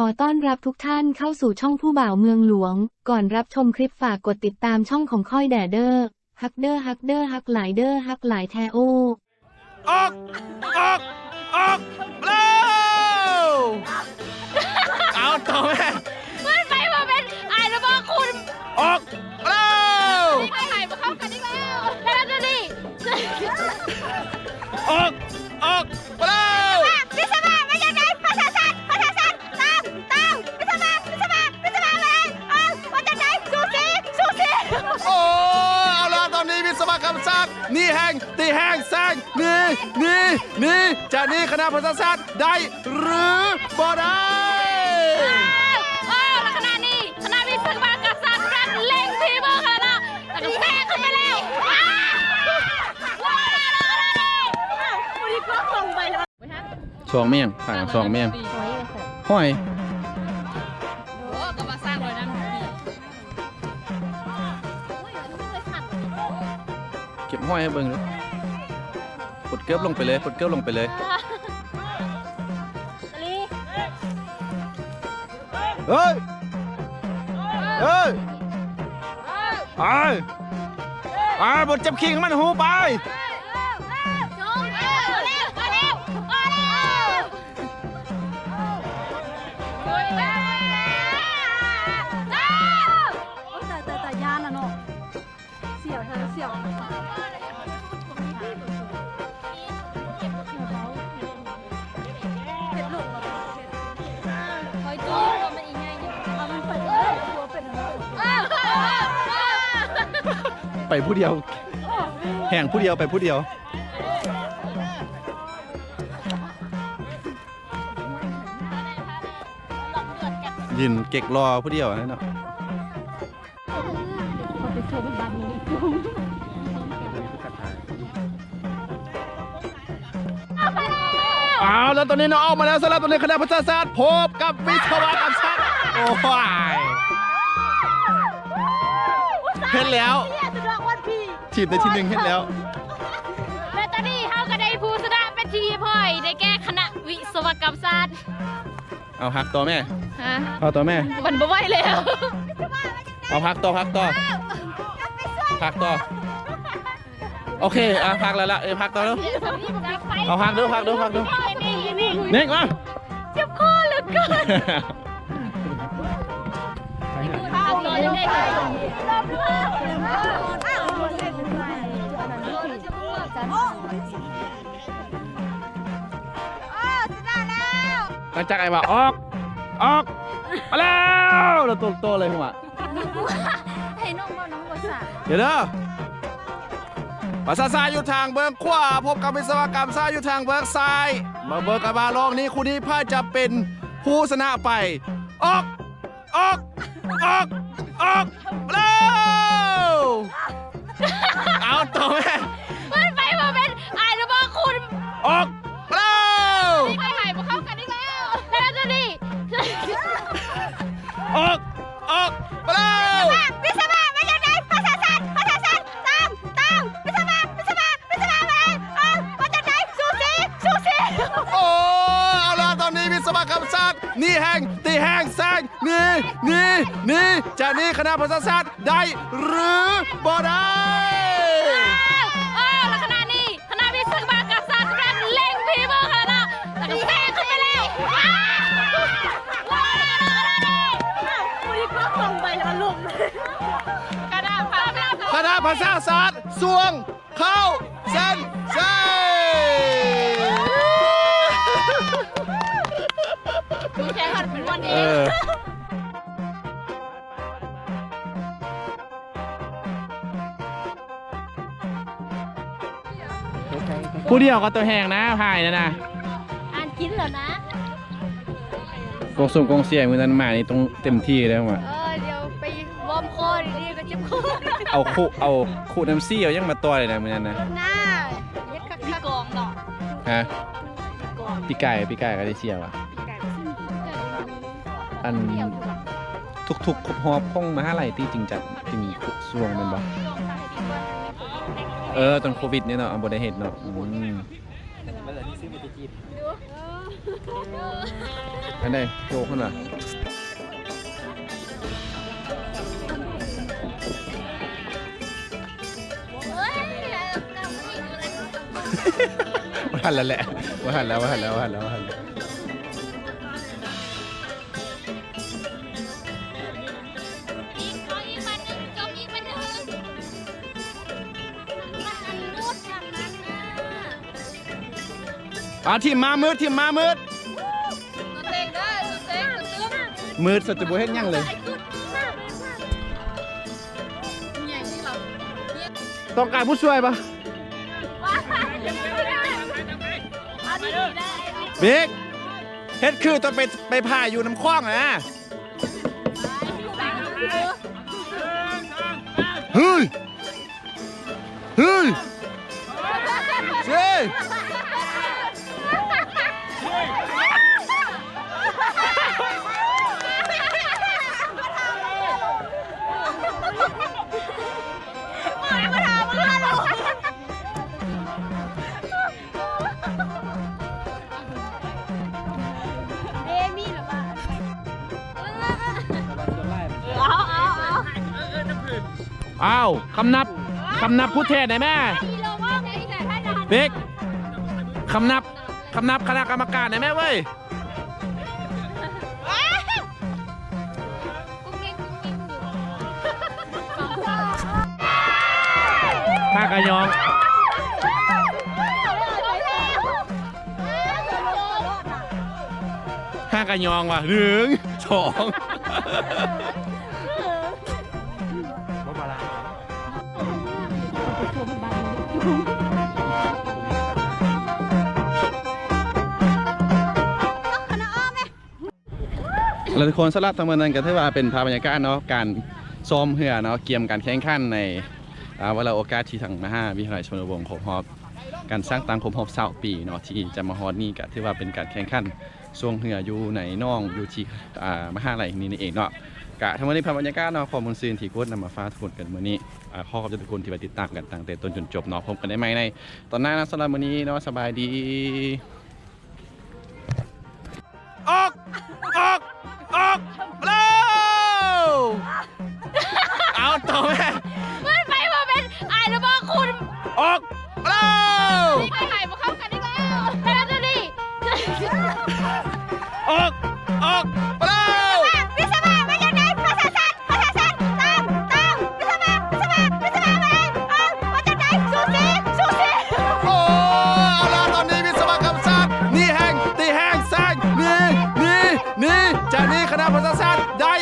ขอต้อนรับทุกท่านเข้าสู่ช่องผู้บ่าวเมืองหลวง ก่อนรับชมคลิปฝากกดติดตามช่องของค่อยแดเดอร์ฮักเดอร์ฮักเดอร์ฮักหลายเดอร์ฮักหลายแทโอ ออก ออก ออกเร็วเอาต่อแม่ นี่แห้งตีแห้งแซงนี่นี่นี่จะนี่คณะภาษาศาสตร์ได้หรือบ่ได้เออแล้วขณะนี้คณะวิศวกรรมศาสตร์กำลังเล็งทีมค่ะนะแต่ก็แทรกขึ้นไปแล้วว้าวว้าววันนี้ก็ส่งไปแล้วสองเมียงผ่านสองเมียงห้อยโอ้ก็มาสร้างเลยนะ ก็บห้อยให้เบิ่งดูปลดเกลือบลงไปเลยปลดเกลือบลงไปเลยเฮ้ยเฮ้ยไปไปบทจับขิงมันหูไป ไปผู้เดียว แห่งผู้เดียวไปผู้เดียวยินเก็กรอผู้เดียวนั่นเนาะเอาแล้วตอนนี้น้องออกมาแล้วสำหรับตอนนี้คณะภาษาศาสตร์พบกับวิศวกรรมศาสตร์โอ้ยเห็นแล้ว ทีมในที่หนึ่งเห็นแล้ว และตอนนี้เฮาก็ได้ผู้ชนะเป็นทีมพ่อยได้แก้คณะวิศวกรรมศาสตร์เอาพักต่อแม่ฮะเอาต่อแม่ มันบ่ไหวแล้วเอาพักต่อพักต่อพักต่อ โอเคอะพักแล้วละเออพักต่อแล้วเอาพักดูพักดูพักดูนี่นี่เน็กมาเจ็บคอเหลือเกินเอาเลยได้ หลังจากไอ้ว่าออก ออก มาแล้วเราตัวโตเลยหัวให้น้องบ่น้องบ่สาเดี๋ยวเด้อภาษาทรายอยู่ทางเบื้องขวาพบกับวิศวกรรมทรายอยู่ทางเบื้องซ้าย มาเบิร์กับบาลองนี้คู่นี้พ่ายจะเป็นผู้ชนะไป ออก ออก ออก ออก นี่แห้งตีแห้งแซงนี่นี่นี่จะนี่คณะภาษาศาสตร์ได้หรือบ่ได้เออแล้วขณะนี้คณะวิศวกรรมศาสตร์กำลังเล็งพีเบอร์ค่ะนะแต่ก็แซงขึ้นไปแล้วว้าวว้าววันนี้ก็ส่งไปแล้วลูกกระดาษพับแล้วคณะภาษาศาสตร์สวงเข้าเส้น อนี้อผู้เดียวก็ตัวแหงนะพายนะนะอ่านกินแล้วนะกงส่งกงเสียมือนั้นมานี่ต้องเต็มที่แล้วว่ะ เออ เดี๋ยวไปวอร์มคอดีๆก็เจ็บคอเอาคู่เอาคู่น้ำซี่เอายังมาต่อยเลยนะมือนั้นนะหน้าเย็ดคักๆกองเนาะฮะพี่ไก่พี่ไก่ก็ได้เชียร์ว่ะ อันทุกๆครบหอบของมหาลัยที่จริงจังจริงสวงแมันบ่เออ ตอนโควิดเนี่ยเนาะเอาบ่ได้เฮ็ดเนาะอืมอันไหนโยกขึ้นมาเฮ้ยกลับมาอีกอะไรว่าหันแล้วแหละว่าหันแล้วว่าหันแล้วว่าหันแล้วว่าหันแล้ว อะทีมมามืดทีมมามืดตัวเต็งได้ตัวเต็งตัวตึ้งมืดสดจะบ่เห็นหยังเลย ไอ้กุดใหญ่ที่เราต้องการผู้ช่วยปะว้าวอันนี้ได้บิ๊กเฮ็ดคือต้องไปไปผ่าอยู่น้ำคว้างนะเฮ้ยเฮ้ยเฮ้ อ้าวคำนับคำนับผู้เทศไหนแม่อีโลว่าไงแต่ถ้าจะหันบิ๊กคำนับคำนับคณะกรรมการไหนแม่เว้ยกุ้งเงี้ยกุ้งเงี้ยอยู่ท่ากระยองห้ากระยองว่ะหนึ่งสอง แล้วทุกคนสำหรับทั้งหมดนั้นก็ถือว่าเป็นภาพบรรยากาศเนาะการซ้อมเหือเนาะเกียมการแข่งขันในเวลาโอกาสที่ทางมหาวิทยาลัยชนวงศ์ครบรอบการสร้างตามครบรอบ20ปีเนาะที่จะมาฮอดนี่ก็ถือว่าเป็นการแข่งขันช่วงเหืออยู่ในน้องอยู่ที่อ่ามหาลัยนี้นี่เองเนาะกะทั้งหมดนี้ภาพบรรยากาศเนาะข้อมูลซื่นที่โค้ดนำมาฟ้าทุกคนกันเมื้อนี้อ่าขอขอบคุณทุกคนที่ไปติดตามกันตั้งแต่ต้นจนจบเนาะพบกันได้ไหมใน ตอนหน้านะสำหรับมื้อนี้เนาะสบายดีออกออก ออกเร็ นี้คณะภาษาศาสตร์ได้